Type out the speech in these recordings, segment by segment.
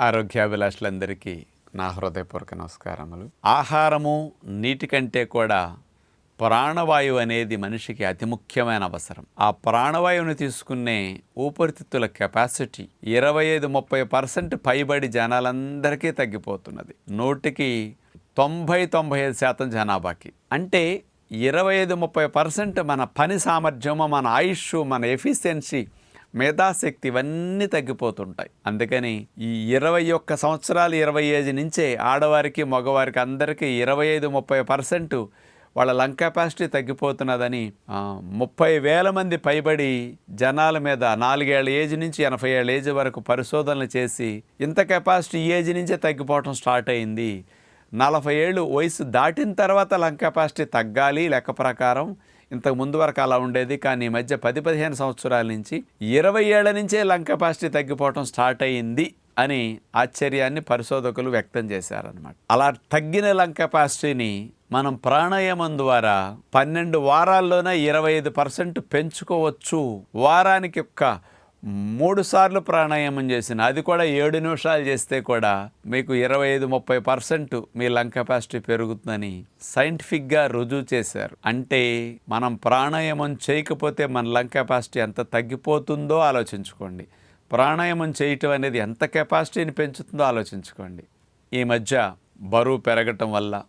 ఆరోగ్యాభిలాషులందరికీ నా హృదయపూర్వక నమస్కారములు. ఆహారము నీటి కంటే కూడా ప్రాణవాయువు అనేది మనిషికి అతి ముఖ్యమైన అవసరం. ఆ ప్రాణవాయువుని తీసుకునే ఊపిరితిత్తుల కెపాసిటీ ఇరవై ఐదు ముప్పై పర్సెంట్ పైబడి జనాలందరికీ తగ్గిపోతున్నది. నూటికి తొంభై తొంభై ఐదు శాతం జనాభాకి అంటే ఇరవై ఐదు ముప్పై పర్సెంట్ మన పని సామర్థ్యము మన ఆయుష్ మన ఎఫిషియన్సీ మేధాశక్తి ఇవన్నీ తగ్గిపోతుంటాయి. అందుకని ఈ ఇరవై ఒక్క సంవత్సరాలు ఇరవై ఏజ్ నుంచే ఆడవారికి మగవారికి అందరికీ ఇరవై ఐదు ముప్పై పర్సెంట్ వాళ్ళ లంగ్ కెపాసిటీ తగ్గిపోతున్నదని ముప్పై వేల మంది పైబడి జనాల మీద నాలుగేళ్ళ ఏజ్ నుంచి ఎనభై ఏళ్ళ ఏజ్ వరకు పరిశోధనలు చేసి ఇంత కెపాసిటీ ఈ ఏజ్ నుంచే తగ్గిపోవటం స్టార్ట్ అయింది. నలభై ఏళ్ళు వయసు దాటిన తర్వాత లంగ్ కెపాసిటీ తగ్గాలి లెక్క ప్రకారం ఇంతకు ముందు వరకు అలా ఉండేది కానీ ఈ మధ్య పది పదిహేను సంవత్సరాల నుంచి ఇరవై ఏళ్ళ నుంచే లంక పాస్టీ తగ్గిపోవటం స్టార్ట్ అయ్యింది అని ఆశ్చర్యాన్ని పరిశోధకులు వ్యక్తం చేశారనమాట అలా తగ్గిన లంక పాస్టిని మనం ప్రాణాయామం ద్వారా పన్నెండు వారాల్లోనే ఇరవై ఐదు పర్సెంట్ పెంచుకోవచ్చు. వారానికి ఒక్క మూడు సార్లు ప్రాణాయామం చేసిన అది కూడా ఏడు నిమిషాలు చేస్తే కూడా మీకు ఇరవై ఐదు ముప్పై పర్సెంట్ మీ లంగ్ కెపాసిటీ పెరుగుతుందని సైంటిఫిక్గా రుజువు చేశారు. అంటే మనం ప్రాణాయామం చేయకపోతే మన లంగ్ కెపాసిటీ ఎంత తగ్గిపోతుందో ఆలోచించుకోండి. ప్రాణాయామం చేయటం అనేది ఎంత కెపాసిటీని పెంచుతుందో ఆలోచించుకోండి. ఈ మధ్య బరువు పెరగటం వల్ల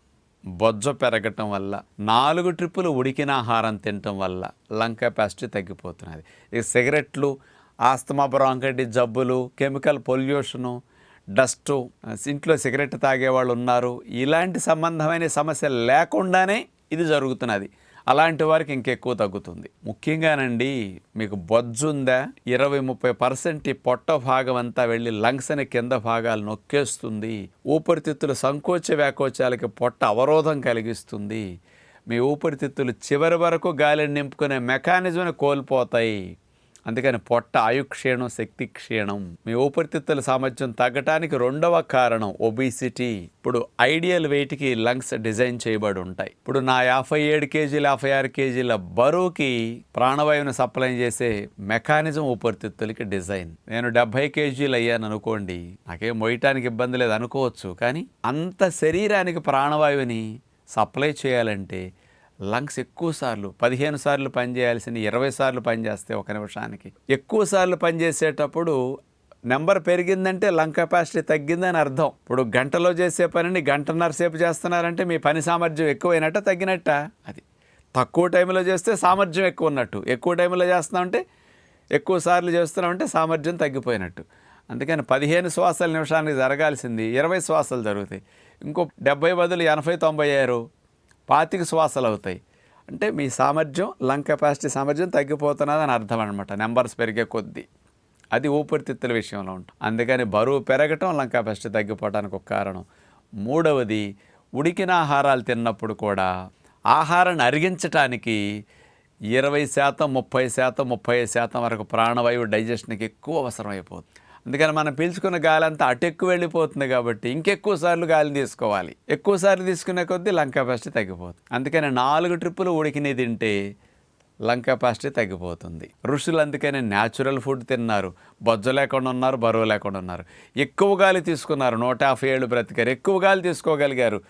బొజ్జ పెరగటం వల్ల నాలుగు ట్రిప్పులు ఉడికిన ఆహారం తినటం వల్ల లంగ్ కెపాసిటీ తగ్గిపోతున్నది. ఈ సిగరెట్లు ఆస్తమా బ్రాంకైటిస్ జబ్బులు కెమికల్ పొల్యూషను డస్టు ఇంట్లో సిగరెట్ తాగేవాళ్ళు ఉన్నారు. ఇలాంటి సంబంధమైన సమస్య లేకుండానే ఇది జరుగుతున్నది. అలాంటి వారికి ఇంకెక్కువ తగ్గుతుంది. ముఖ్యంగానండి మీకు బొజ్జుందా ఇరవై ముప్పై పర్సెంట్ ఈ పొట్ట భాగం అంతా వెళ్ళి లంగ్స్ని కింద భాగాలు నొక్కేస్తుంది. ఊపిరితిత్తుల సంకోచ వ్యాకోచాలకి పొట్ట అవరోధం కలిగిస్తుంది. మీ ఊపిరితిత్తులు చివరి వరకు గాలిని నింపుకునే మెకానిజంని కోల్పోతాయి. అందుకని పొట్ట ఆయుక్షీణం శక్తి క్షీణం మీ ఊపిరితిత్తుల సామర్థ్యం తగ్గటానికి రెండవ కారణం ఒబిసిటీ. ఇప్పుడు ఐడియల్ వెయిట్కి లంగ్స్ డిజైన్ చేయబడి ఉంటాయి. ఇప్పుడు నా యాభై ఏడు కేజీలు యాభై ఆరు కేజీల బరువుకి ప్రాణవాయువుని సప్లై చేసే మెకానిజం ఊపిరితిత్తులకి డిజైన్. నేను డెబ్బై కేజీలు అయ్యాను అనుకోండి నాకేం మొయ్యటానికి ఇబ్బంది లేదు అనుకోవచ్చు. కానీ అంత శరీరానికి ప్రాణవాయువుని సప్లై చేయాలంటే లంగ్స్ ఎక్కువ సార్లు పదిహేను సార్లు పనిచేయాల్సిన ఇరవై సార్లు పనిచేస్తే ఒక నిమిషానికి. ఎక్కువ సార్లు పనిచేసేటప్పుడు నెంబర్ పెరిగిందంటే లంగ్ కెపాసిటీ తగ్గిందని అర్థం. ఇప్పుడు గంటలో చేసే పనిని గంటన్నర సేపు చేస్తున్నారంటే మీ పని సామర్థ్యం ఎక్కువైనట్ట తగ్గినట్ట? అది. తక్కువ టైంలో చేస్తే సామర్థ్యం ఎక్కువ ఉన్నట్టు. ఎక్కువ టైంలో చేస్తున్నామంటే ఎక్కువ సార్లు చేస్తున్నామంటే సామర్థ్యం తగ్గిపోయినట్టు. అందుకని పదిహేను శ్వాసాల నిమిషానికి జరగాల్సింది ఇరవై శ్వాసాలు జరుగుతాయి. ఇంకో డెబ్బై బదులు ఎనభై తొంభై అయ్యారు. పాతిక శ్వాసలు అవుతాయి. అంటే మీ సామర్థ్యం లంగ్ కెపాసిటీ సామర్థ్యం తగ్గిపోతున్నదని అర్థం అనమాట నెంబర్స్ పెరిగే కొద్దీ. అది ఊపిరితిత్తుల విషయంలో ఉంటుంది అందుకని బరువు పెరగటం లంగ్ కెపాసిటీ తగ్గిపోవడానికి ఒక కారణం. మూడవది ఉడికిన ఆహారాలు తిన్నప్పుడు కూడా ఆహారాన్ని అరిగించటానికి ఇరవై శాతం ముప్పై శాతం ముప్పై శాతం వరకు ప్రాణవాయువు డైజెషన్కి ఎక్కువ అవసరం అయిపోతుంది అందుకని మనం పీల్చుకున్న గాలి అంతా అటెక్కు వెళ్ళిపోతుంది కాబట్టి ఇంకెక్కువ సార్లు గాలి తీసుకోవాలి. ఎక్కువ సార్లు తీసుకునే కొద్దీ లంగ్ కెపాసిటీ తగ్గిపోతుంది. అందుకని నాలుగు ట్రిప్పులు ఉడికినవి తింటే లంగ్ కెపాసిటీ తగ్గిపోతుంది. ఋషులు అందుకనే న్యాచురల్ ఫుడ్ తిన్నారు. బొజ్జ లేకుండా ఉన్నారు బరువు లేకుండా ఉన్నారు. ఎక్కువ గాలి తీసుకున్నారు నూట యాభై ఏళ్ళు బ్రతికారు. ఎక్కువ గాలి తీసుకోగలిగారు.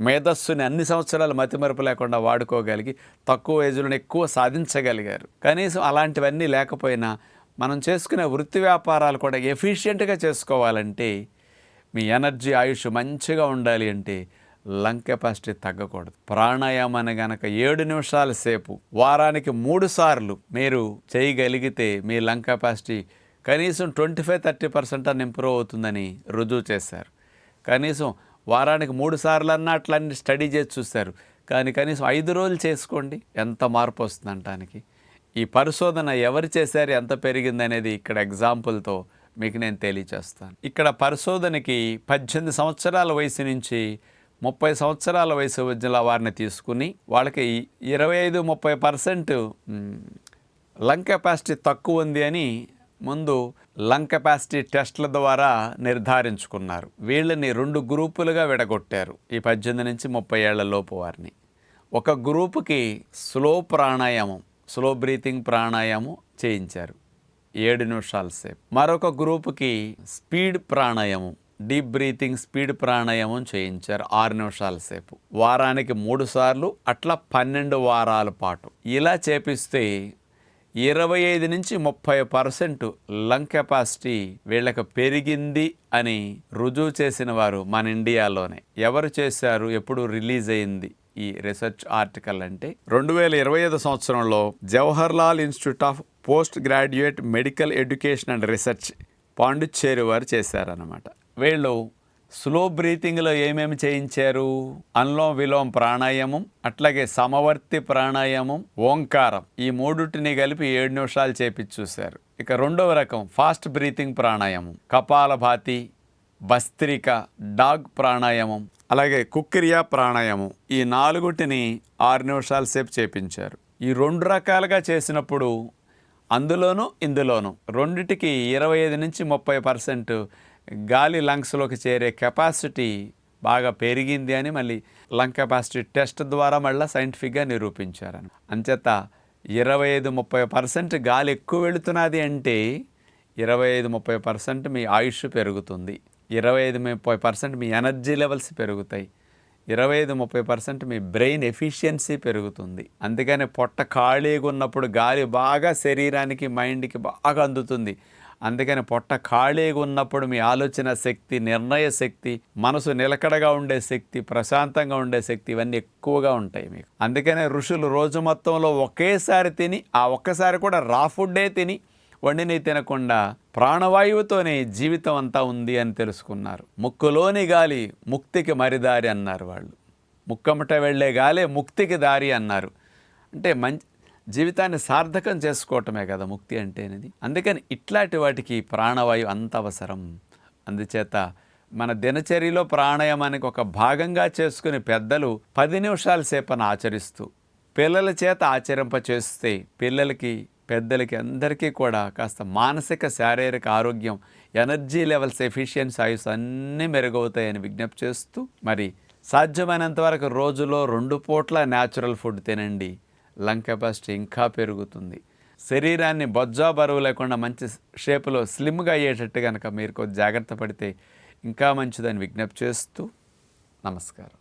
మేధస్సుని అన్ని సంవత్సరాలు మతిమరుపు లేకుండా వాడుకోగలిగి తక్కువ ఏజ్లోనే ఎక్కువ సాధించగలిగారు. కనీసం అలాంటివన్నీ లేకపోయినా మనం చేసుకునే వృత్తి వ్యాపారాలు కూడా ఎఫిషియెంట్గా చేసుకోవాలంటే మీ ఎనర్జీ ఆయుష్ మంచిగా ఉండాలి అంటే లంగ్ కెపాసిటీ తగ్గకూడదు. ప్రాణాయామాన్ని గనక ఏడు నిమిషాల సేపు వారానికి మూడు సార్లు మీరు చేయగలిగితే మీ లంగ్ కెపాసిటీ కనీసం ట్వంటీ ఫైవ్ థర్టీ పర్సెంట్ అని ఇంప్రూవ్ అవుతుందని రుజువు చేశారు. కనీసం వారానికి మూడు సార్లు అన్న అట్లన్నీ స్టడీ చేసి చూశారు. కానీ కనీసం ఐదు రోజులు చేసుకోండి ఎంత మార్పు వస్తుంది అంటానికి ఈ పరిశోధన ఎవరు చేశారు ఎంత పెరిగింది అనేది ఇక్కడ ఎగ్జాంపుల్తో మీకు నేను తెలియచేస్తాను. ఇక్కడ పరిశోధనకి పద్దెనిమిది సంవత్సరాల వయసు నుంచి ముప్పై సంవత్సరాల వయసు వచ్చిన వారిని తీసుకుని వాళ్ళకి ఇరవై ఐదు ముప్పై పర్సెంట్ లంగ్ కెపాసిటీ తక్కువ ఉంది అని ముందు లంగ్ కెపాసిటీ టెస్ట్ల ద్వారా నిర్ధారించుకున్నారు. వీళ్ళని రెండు గ్రూపులుగా విడగొట్టారు ఈ పద్దెనిమిది నుంచి ముప్పై ఏళ్ళ లోపు వారిని. ఒక గ్రూపుకి slow pranayama slow breathing pranayama చేయించారు. ఏడు నిమిషాల సేపు. మరొక గ్రూప్కి స్పీడ్ ప్రాణాయామం డీప్ బ్రీతింగ్ స్పీడ్ ప్రాణాయామం చేయించారు ఆరు నిమిషాల సేపు. వారానికి మూడు సార్లు అట్లా పన్నెండు వారాల పాటు. ఇలా చేపిస్తే ఇరవై ఐదు నుంచి ముప్పై పర్సెంట్ లంగ్ కెపాసిటీ వీళ్ళకి పెరిగింది అని రుజువు చేసిన వారు మన ఇండియాలోనే. ఎవరు చేశారు? ఎప్పుడు రిలీజ్ అయింది? ఈ రీసెర్చ్ ఆర్టికల్ అంటే రెండు వేల ఇరవై ఐదు సంవత్సరంలో Jawaharlal Institute of Postgraduate Medical Education and Research Pondicherry వారు చేశారన్నమాట. వీళ్ళు స్లో బ్రీతింగ్లో ఏమేమి చేయించారు? అన్లోం విలోం ప్రాణాయామం అట్లాగే సమవర్తి ప్రాణాయామం ఓంకారం ఈ మూడుటిని కలిపి ఏడు నిమిషాలు చేపించి చూశారు. ఇక రెండవ రకం ఫాస్ట్ బ్రీతింగ్ ప్రాణాయామం కపాలభాతి భస్త్రిక డాగ్ ప్రాణాయామం అలాగే కుక్కిరియా ప్రాణాయామం ఈ నాలుగుటిని ఆరు నిమిషాల సేపు చేపించారు. ఈ రెండు రకాలుగా చేసినప్పుడు అందులోనూ ఇందులోనూ రెండిటికి ఇరవై ఐదు నుంచి ముప్పై పర్సెంట్ గాలి లంగ్స్లోకి చేరే కెపాసిటీ బాగా పెరిగింది అని మళ్ళీ లంగ్ కెపాసిటీ టెస్ట్ ద్వారా మళ్ళీ సైంటిఫిక్గా నిరూపించారని. అంచేత ఇరవై ఐదు ముప్పై పర్సెంట్ గాలి ఎక్కువ వెళుతున్నది అంటే ఇరవై ఐదు ముప్పై పర్సెంట్ మీ ఆయుష్ పెరుగుతుంది. ఇరవై ఐదు ముప్పై పర్సెంట్ మీ ఎనర్జీ లెవెల్స్ పెరుగుతాయి. ఇరవై ఐదు ముప్పై పర్సెంట్ మీ బ్రెయిన్ ఎఫిషియన్సీ పెరుగుతుంది. అందుకని పొట్ట ఖాళీగా ఉన్నప్పుడు గాలి బాగా శరీరానికి మైండ్కి బాగా అందుతుంది. అందుకని పొట్ట ఖాళీగా ఉన్నప్పుడు మీ ఆలోచన శక్తి నిర్ణయ శక్తి మనసు నిలకడగా ఉండే శక్తి ప్రశాంతంగా ఉండే శక్తి ఇవన్నీ ఎక్కువగా ఉంటాయి మీకు. అందుకనే ఋషులు రోజు మొత్తంలో ఒకేసారి తిని ఆ ఒక్కసారి కూడా రా ఫుడ్డే తిని వండిని తినకుండా ప్రాణవాయువుతోనే జీవితం అంతా ఉంది అని తెలుసుకున్నారు. ముక్కులోని గాలి ముక్తికి మరిదారి అన్నారు వాళ్ళు. ముక్కమట వెళ్ళే గాలే ముక్తికి దారి అన్నారు. అంటే మంచి జీవితాన్ని సార్థకం చేసుకోవటమే కదా ముక్తి అంటే అనేది అందుకని ఇట్లాంటి వాటికి ప్రాణవాయువు అంత అవసరం. అందుచేత మన దినచర్యలో ప్రాణాయామానికి ఒక భాగంగా చేసుకుని పెద్దలు పది నిమిషాల సేపన ఆచరిస్తూ పిల్లల చేత ఆచరింప చేస్తే పిల్లలకి పెద్దలకి అందరికీ కూడా కాస్త మానసిక శారీరక ఆరోగ్యం ఎనర్జీ లెవెల్స్ ఎఫిషియన్సీ ఆయుస్ అన్నీ మెరుగవుతాయని విజ్ఞప్తి చేస్తూ మరి సాధ్యమైనంత వరకు రోజులో రెండు పూట్ల న్యాచురల్ ఫుడ్ తినండి. లంగ్ కెపాసిటీ ఇంకా పెరుగుతుంది. శరీరాన్ని బొజ్జా బరువు లేకుండా మంచి షేపులో స్లిమ్గా అయ్యేటట్టు కనుక మీరు కొద్ది జాగ్రత్త పడితే ఇంకా మంచిదని విజ్ఞప్తి చేస్తూ నమస్కారం.